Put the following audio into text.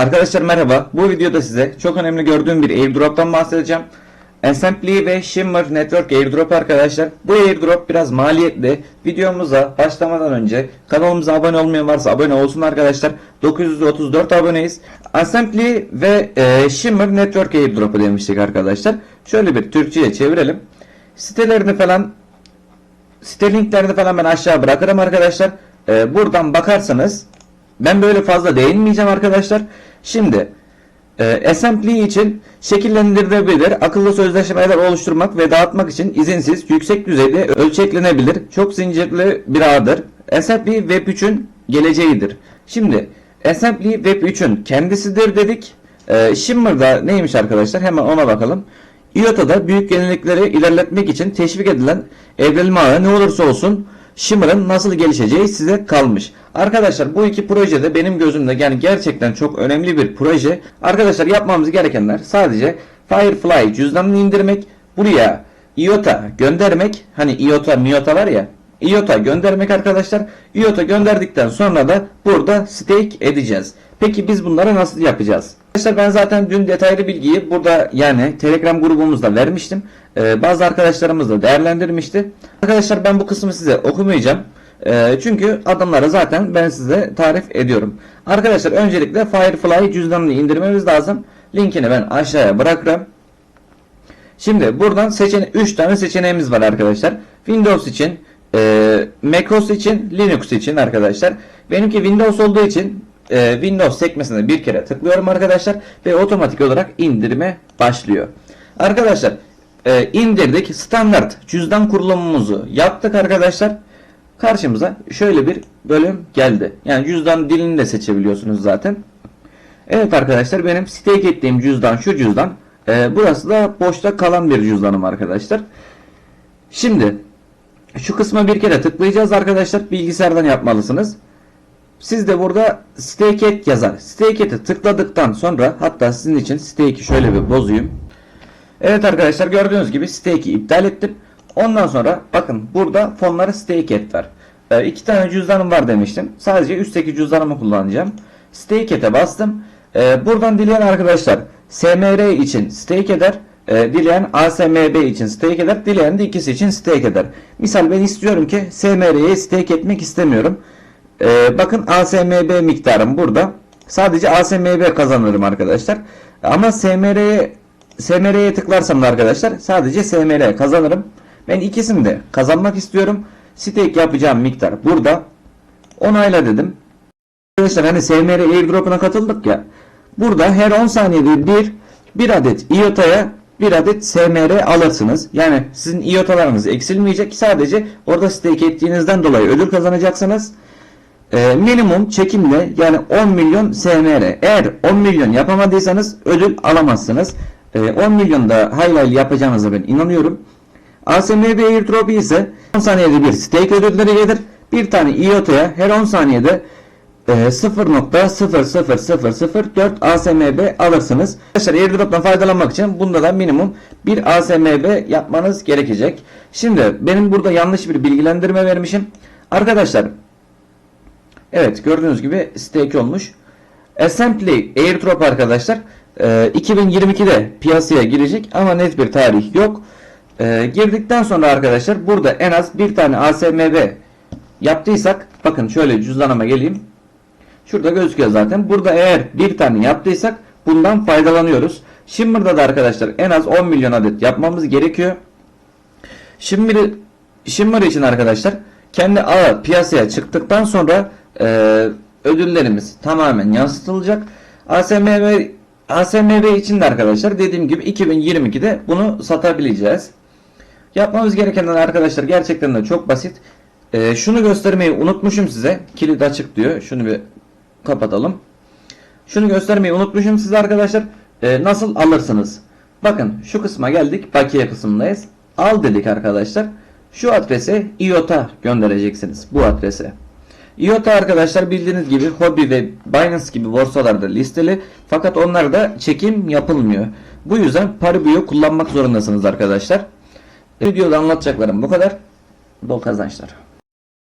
Arkadaşlar merhaba. Bu videoda size çok önemli gördüğüm bir airdrop'tan bahsedeceğim. Assembly ve Shimmer Network airdrop arkadaşlar. Bu airdrop biraz maliyetli. Videomuza başlamadan önce kanalımıza abone olmayan varsa abone olsun arkadaşlar. 934 aboneyiz. Assembly ve e, Shimmer Network airdrop'u demiştik arkadaşlar. Şöyle bir Türkçe'ye çevirelim. Sitelerini falan site linklerini falan ben aşağı bırakırım arkadaşlar. Ee, buradan bakarsanız ben böyle fazla değinmeyeceğim arkadaşlar. Şimdi e, assembly için şekillendirilebilir akıllı sözleşmeler oluşturmak ve dağıtmak için izinsiz yüksek düzeyde ölçeklenebilir çok zincirli bir ağdır. Assembly Web 3'ün geleceğidir. Şimdi Assembly Web 3'ün kendisidir dedik. Ee, Shimmer'da neymiş arkadaşlar hemen ona bakalım. IOTA'da büyük yenilikleri ilerletmek için teşvik edilen evrilme ağı ne olursa olsun Shimmer'ın nasıl gelişeceği size kalmış. Arkadaşlar bu iki projede benim gözümde yani gerçekten çok önemli bir proje. Arkadaşlar yapmamız gerekenler sadece Firefly cüzdanını indirmek, buraya IOTA göndermek, hani IOTA MIOTA var ya, IOTA göndermek arkadaşlar. IOTA gönderdikten sonra da burada stake edeceğiz. Peki biz bunları nasıl yapacağız? Arkadaşlar ben zaten dün detaylı bilgiyi burada yani Telegram grubumuzda vermiştim. Ee, bazı arkadaşlarımız da değerlendirmişti. Arkadaşlar ben bu kısmı size okumayacağım. Ee, çünkü adımları zaten ben size tarif ediyorum. Arkadaşlar öncelikle Firefly cüzdanını indirmemiz lazım. Linkini ben aşağıya bırakırım. Şimdi buradan seçene 3 tane seçeneğimiz var arkadaşlar. Windows için, e, macOS için, Linux için arkadaşlar. Benimki Windows olduğu için e, Windows sekmesine bir kere tıklıyorum arkadaşlar ve otomatik olarak indirime başlıyor. Arkadaşlar e, indirdik standart cüzdan kurulumumuzu yaptık arkadaşlar. Karşımıza şöyle bir bölüm geldi. Yani cüzdan dilini de seçebiliyorsunuz zaten. Evet arkadaşlar benim stake ettiğim cüzdan şu cüzdan. E, burası da boşta kalan bir cüzdanım arkadaşlar. Şimdi şu kısma bir kere tıklayacağız arkadaşlar. Bilgisayardan yapmalısınız. Siz de burada stake et yazar. Stake et'e tıkladıktan sonra hatta sizin için stake'i şöyle bir bozayım. Evet arkadaşlar gördüğünüz gibi stake'i iptal ettim. Ondan sonra bakın burada fonları stake et var. Ee, iki tane cüzdanım var demiştim. Sadece üstteki cüzdanımı kullanacağım. Stake et'e bastım. Ee, buradan dileyen arkadaşlar SMR için stake eder. Ee, dileyen ASMB için stake eder. Dileyen de ikisi için stake eder. Misal ben istiyorum ki SMR'ye stake etmek istemiyorum. Ee, bakın ASMB miktarım burada. Sadece ASMB kazanırım arkadaşlar. Ama SMR'ye SMR'ye tıklarsam da arkadaşlar sadece SMR kazanırım. Ben ikisini de kazanmak istiyorum. Stake yapacağım miktar burada. Onayla dedim. Arkadaşlar hani SMR airdrop'una katıldık ya. Burada her 10 saniyede bir bir adet IOTA'ya bir adet SMR alırsınız. Yani sizin IOTA'larınız eksilmeyecek. Sadece orada stake ettiğinizden dolayı ödül kazanacaksınız. Ee, minimum çekimle yani 10 milyon SMR. Eğer 10 milyon yapamadıysanız ödül alamazsınız. Ee, 10 milyon da hayli yapacağınıza ben inanıyorum. ASMB airdrop ise 10 saniyede bir stake ödülleri gelir. Bir tane IOTa'ya her 10 saniyede e, 0.00004 ASMB alırsınız. Arkadaşlar airdrop'tan faydalanmak için bunda da minimum bir ASMB yapmanız gerekecek. Şimdi benim burada yanlış bir bilgilendirme vermişim. Arkadaşlar Evet gördüğünüz gibi stake olmuş. Assembly airdrop arkadaşlar e, 2022'de piyasaya girecek ama net bir tarih yok. E, girdikten sonra arkadaşlar burada en az bir tane ASMB yaptıysak bakın şöyle cüzdanıma geleyim. Şurada gözüküyor zaten. Burada eğer bir tane yaptıysak bundan faydalanıyoruz. Shimmer'da da arkadaşlar en az 10 milyon adet yapmamız gerekiyor. Shimmer, Shimmer için arkadaşlar kendi ağı piyasaya çıktıktan sonra e, ödüllerimiz tamamen yansıtılacak. ASMB ASMB için de arkadaşlar dediğim gibi 2022'de bunu satabileceğiz. Yapmamız gerekenler arkadaşlar gerçekten de çok basit. E, şunu göstermeyi unutmuşum size. Kilit açık diyor. Şunu bir kapatalım. Şunu göstermeyi unutmuşum size arkadaşlar. E, nasıl alırsınız? Bakın şu kısma geldik. Bakiye kısmındayız. Al dedik arkadaşlar. Şu adrese IOTA göndereceksiniz. Bu adrese. IOTA arkadaşlar bildiğiniz gibi Huobi ve Binance gibi borsalarda listeli fakat onlarda çekim yapılmıyor. Bu yüzden Paribu'yu kullanmak zorundasınız arkadaşlar. Videoda anlatacaklarım bu kadar. Bol kazançlar.